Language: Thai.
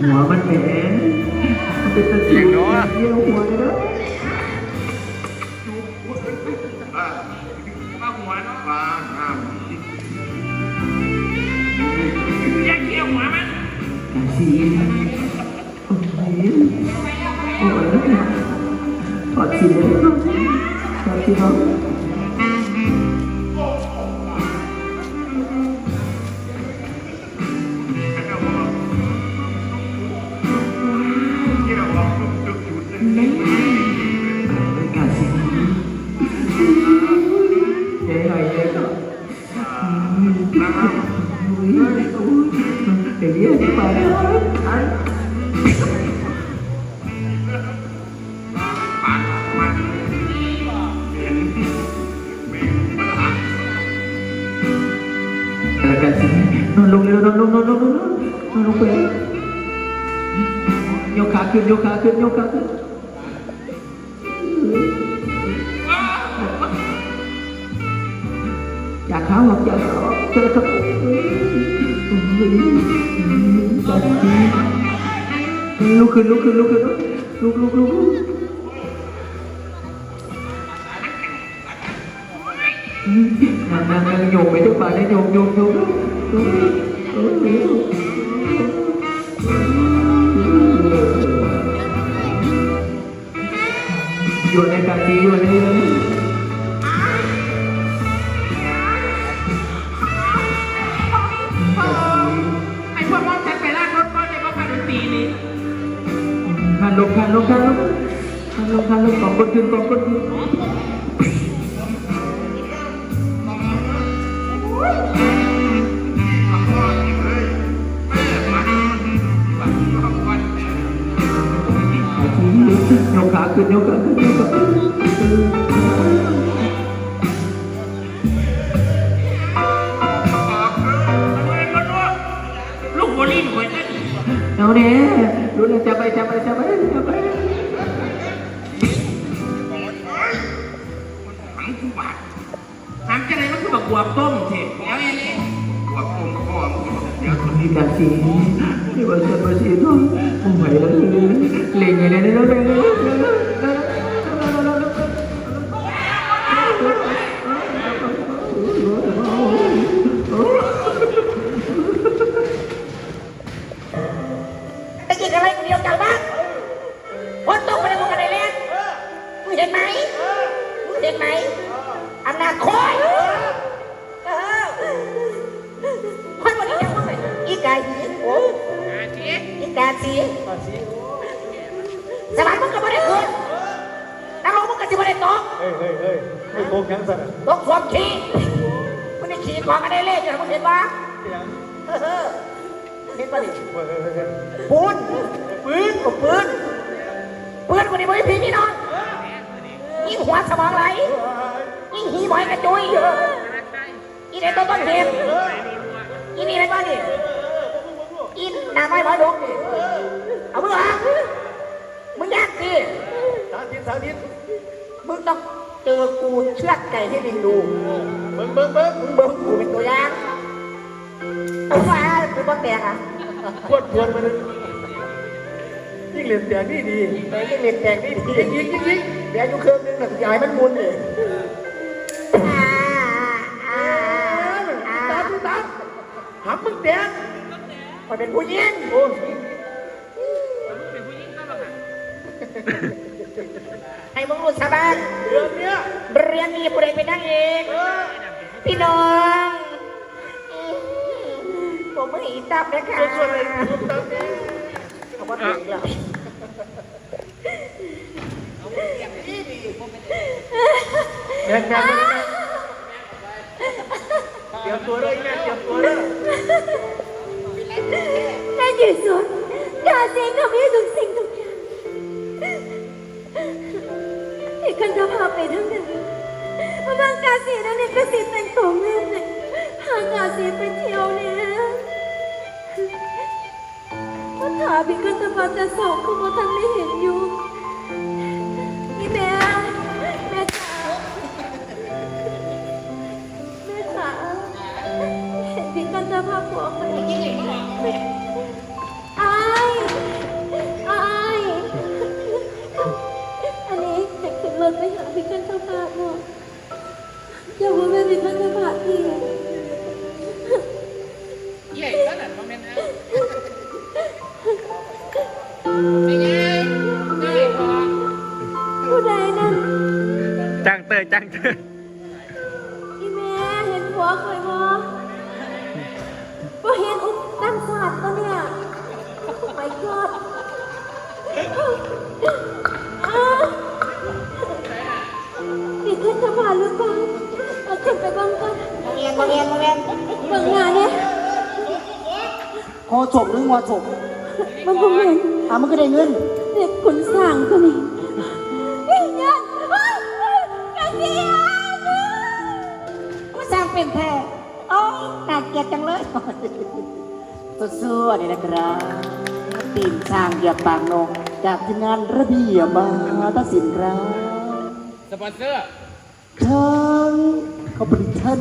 หัวมันแหมมันเป็นตะเกียบเยี่ยวหัวเลยนะมาหัวเนาะมาห้ามแยกเขี้ยวหัวมันกาซีโอ้ยโอ้ยถอดสีเลยถอดสีเนาะ ขึ้นยกขาขึ้นยกขาขึ้นอยากขาออกอยากขาออกเจอครับลุกขึ้นลุกขึ้นลุกขึ้นลุกลุกลุกลุกนั่งนั่งโยกไปทุกบาทนะโยกโยกโยกโยกโยก อยู่ในตาจีอยู่ในไอ้พวกมองฉันไปลากรถก็เลยว่าการดนตรีนี่คันลงคันลงคันลงคันลงคันลงกองคนขึ้นกองคนขึ้น ขาขึ้นยกขาขึ้นยกขาขึ้นลูกโบลิ่งหัวใจเอาเนี่ยรู้แล้วจะไปจะไปจะไปจะไปหังกูบาดหังจะไหนมันคือแบบบวบต้มเถอะแล้วไอ้นี่หัวกลมพ่อเดี๋ยวมีกาจีที่ว่าจะมาสีน้อง นักลงมึงก็จะไม่ได้ตกเฮ้ยเฮ้ยเฮ้ยไม่โกงยังสัตว์อะตกสวามขี้มึงได้ขี่ของกันได้เล่นอยู่นะมึงเห็นปะยังเออเห็นปะนี่เฮ้ยเฮ้ยเฮ้ยเฮ้ยปูนปืนกับปืนปืนคนนี้ไม่พี่พี่น้องยิงหัวสมองไหลยิงหีบอยกระจุยอีเด็กตัวต้นเหตุอีนี่อะไรบ้างนี่อีนางไม้บอยดงนี่เอาเมื่อมึงแยกสิ สาธิตสาธิต มึงต้องเจอกูเชือดไก่ให้ลิงดูเบิ้งเบิ้งเบิ้งมึงเบิ่งกูเป็นตัวอย่างเอาว่ากูบ่แตกอะปวดปวดมันยิ่งเล่นแต่นี่ดีแต่ยังเล็กแตกนี่ดียิงยิงยิงยิงเดี๋ยวอยู่เครื่องนึงหนักใหญ่มันมุนเลยตาตาหำมึงแดงมันเป็นผู้หญิงโอ้ยเป็นผู้หญิงก็แบบนั้น ให้มึงรู้สบายเดือนเนี้ยเรียนดีผู้ใดเป็นนางเอกพี่น้องผมไม่อีตับนะคะตัวส่วนอะไรรวมตามนี้เขาบอกถูกแล้วแม่งแม่งแม่งเตรียมตัวเลยแม่เตรียมตัวเลยในที่สุดกาเซียงทำให้ทุกสิ่ง ไปทั้งนั้นเพราะบางกาเซีนั้นเนี่ยก็สิแต่งตัวแม่เลยพากาเซีไปเที่ยวเนี่ยก็ถามพี่กันจะพาแต่สองก็มาทันไม่เห็นอยู่นี่แม่แม่จ๋าแม่จ๋าเห็นพี่กันจะพาผัวไปอ้ ไม่ไงได้พอผู้ใดนั้นจังเตยจังเตยอีแม่เห็นหัวเคยบ่บ่เห็นอุ๊บตั้งสาตัวเนี่ยไปกอดนี่ขึ้นสะพานหรือเปล่าเอาขึ้นไปบ้างก่อนเรียนเรียนเรียนเบิ่งหน้าเนี่ย โคศกหรืองัวศกมันบ่เห็นอะมันก็ได้เงินเด็กขุนสร้างตัวนี้เฮ้ยยันอ้าวกระเทียมมาสร้างเป็นแท้โอ้ยน่าเกลียดจังเลยสู้ๆนี่นะครับตีนช้างเหยียบปากนกจากทีมงานระเบียบมาตัดสินครับสปอนเซอร์ทั้งขอบคุณท่าน